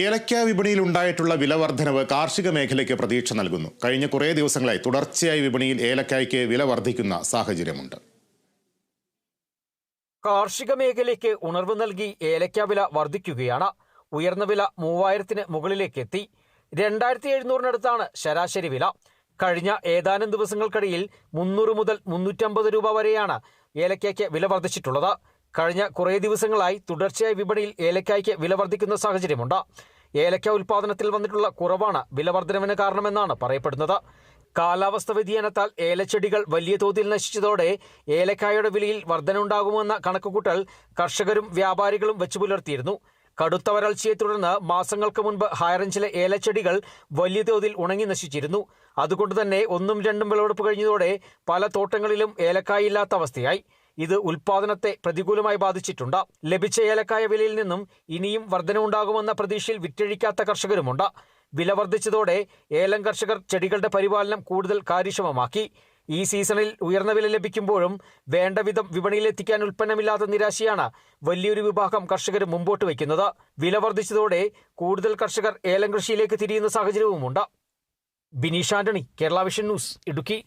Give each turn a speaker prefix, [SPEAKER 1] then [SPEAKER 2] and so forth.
[SPEAKER 1] ഏലക്ക വിപണിയിൽ ഉണ്ടായിട്ടുള്ള വില വർധനവ് കാർഷിക മേഖലയ്ക്ക് പ്രതീക്ഷ നൽകുന്നു. കഴിഞ്ഞ കുറേ ദിവസങ്ങളായി തുടർച്ചയായി വിപണിയിൽ ഏലക്കായ്ക്ക് വില വർദ്ധിക്കുന്ന സാഹചര്യമുണ്ട്.
[SPEAKER 2] കാർഷിക മേഖലയ്ക്ക് ഉണർവ് നൽകി ഏലക്ക വില വർദ്ധിക്കുകയാണ്. ഉയർന്ന വില മൂവായിരത്തിന് മുകളിലേക്ക് എത്തി രണ്ടായിരത്തി എഴുന്നൂറിനടുത്താണ് ശരാശരി വില. കഴിഞ്ഞ ഏതാനും ദിവസങ്ങൾക്കിടയിൽ മുന്നൂറ് മുതൽ മുന്നൂറ്റമ്പത് രൂപ വരെയാണ് ഏലക്കയ്ക്ക് വില വർദ്ധിച്ചിട്ടുള്ളത്. കഴിഞ്ഞ കുറേ ദിവസങ്ങളായി തുടർച്ചയായി വിപണിയിൽ ഏലക്കായ്ക്ക് വില വർദ്ധിക്കുന്ന സാഹചര്യമുണ്ട്. ഏലക്ക ഉൽപാദനത്തിൽ വന്നിട്ടുള്ള കുറവാണ് വില വർധനവിന് കാരണമെന്നാണ് പറയപ്പെടുന്നത്. കാലാവസ്ഥ വ്യതിയാനത്താൽ ഏലച്ചെടികൾ വലിയ തോതിൽ നശിച്ചതോടെ ഏലക്കായുടെ വിലയിൽ വർധനയുണ്ടാകുമെന്ന കണക്കുകൂട്ടൽ കർഷകരും വ്യാപാരികളും വെച്ചു പുലർത്തിയിരുന്നു. കടുത്ത വരൾച്ചയെ തുടർന്ന് മാസങ്ങൾക്ക് മുൻപ് ഹൈറേഞ്ചിലെ ഏലച്ചെടികൾ വലിയ തോതിൽ ഉണങ്ങി നശിച്ചിരുന്നു. അതുകൊണ്ടുതന്നെ ഒന്നും രണ്ടും വിളവെടുപ്പ് കഴിഞ്ഞതോടെ പല തോട്ടങ്ങളിലും ഏലക്കായില്ലാത്ത അവസ്ഥയായി. ഇത് ഉൽപാദനത്തെ പ്രതികൂലമായി ബാധിച്ചിട്ടുണ്ട്. ലഭിച്ച ഏലക്കായ വിലയിൽ നിന്നും ഇനിയും വർധനവുണ്ടാകുമെന്ന പ്രതീക്ഷയിൽ വിറ്റഴിക്കാത്ത കർഷകരുമുണ്ട്. വില വർദ്ധിച്ചതോടെ ഏലം കർഷകർ ചെടികളുടെ പരിപാലനം കൂടുതൽ കാര്യക്ഷമമാക്കി. ഈ സീസണിൽ ഉയർന്ന വില ലഭിക്കുമ്പോഴും വേണ്ട വിധം വിപണിയിലെത്തിക്കാൻ ഉൽപ്പന്നമില്ലാത്ത നിരാശയാണ് വലിയൊരു വിഭാഗം കർഷകർ മുമ്പോട്ട് വയ്ക്കുന്നത്. വില വർദ്ധിച്ചതോടെ കൂടുതൽ കർഷകർ ഏലം കൃഷിയിലേക്ക് തിരിയുന്ന സാഹചര്യവുമുണ്ട്. Bineesh Antony Kerala Vision News Idukki.